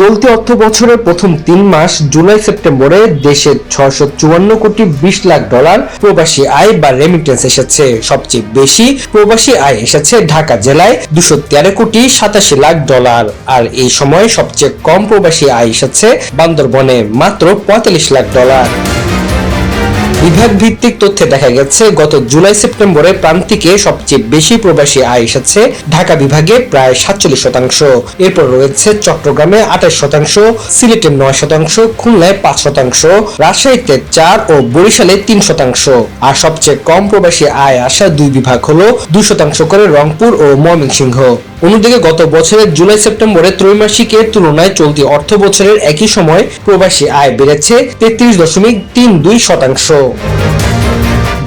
চলতি অর্থ বছরের প্রথম তিন মাস, জুলাই সেপ্টেম্বরে দেশে ছয়শো চুয়ান্ন কোটি বিশ লাখ ডলার প্রবাসী আয় বা রেমিটেন্স এসেছে। সবচেয়ে বেশি প্রবাসী আয় এসেছে ঢাকা জেলায় দুশো তেরো কোটি সাতাশি লাখ ডলার। আর এই সময় সবচেয়ে কম প্রবাসী আয় এসেছে বান্দরবনে, মাত্র পঁয়তাল্লিশ লাখ ডলার। বিভাগ ভিত্তিক তথ্যে দেখা গেছে, গত জুলাই সেপ্টেম্বরে প্রান্তিকে সবচেয়ে বেশি প্রবাসী আয় এসেছে ঢাকা বিভাগে প্রায় সাতচল্লিশ শতাংশ। এরপর রয়েছে চট্টগ্রামে আঠাশ শতাংশ, সিলেটে নয় শতাংশ, খুলনায় পাঁচ শতাংশ, রাজশাহীতে চার ও বরিশালে তিন শতাংশ। আর সবচেয়ে কম প্রবাসী আয় আসা দুই বিভাগ হলো দুই শতাংশ করে রংপুর ও ময়মনসিংহ। অন্যদিকে গত বছরের জুলাই সেপ্টেম্বরে ত্রৈমাসিকের তুলনায় চলতি অর্থ বছরের একই সময় প্রবাসী আয় বেড়েছে তেত্রিশ দশমিক তিন দুই শতাংশ। Thank you.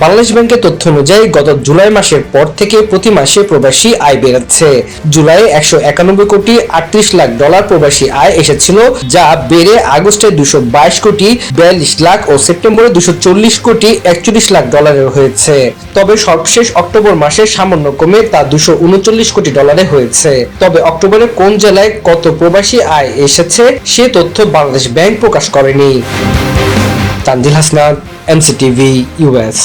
বাংলাদেশ ব্যাংকের তথ্য অনুযায়ী, গত জুলাই মাসের পর থেকে প্রতি মাসে প্রবাসী আয় বেড়েছে। জুলাই একশো একানব্বই কোটি আটত্রিশ লাখ ডলার প্রবাসী আয় এসেছিল, যা বেড়ে আগস্টে দুশো বাইশ কোটি, বিয়াল্লিশ লাখ ও সেপ্টেম্বরে দুশো চল্লিশ কোটি একচল্লিশ লাখ ডলারের হয়েছে। তবে সর্বশেষ অক্টোবর মাসে সামান্য কমে তা দুশো উনচল্লিশ কোটি ডলারে হয়েছে। তবে অক্টোবরে কোন জেলায় কত প্রবাসী আয় এসেছে, সে তথ্য বাংলাদেশ ব্যাংক প্রকাশ করেনি। Tanzil Hasnat, MCTV US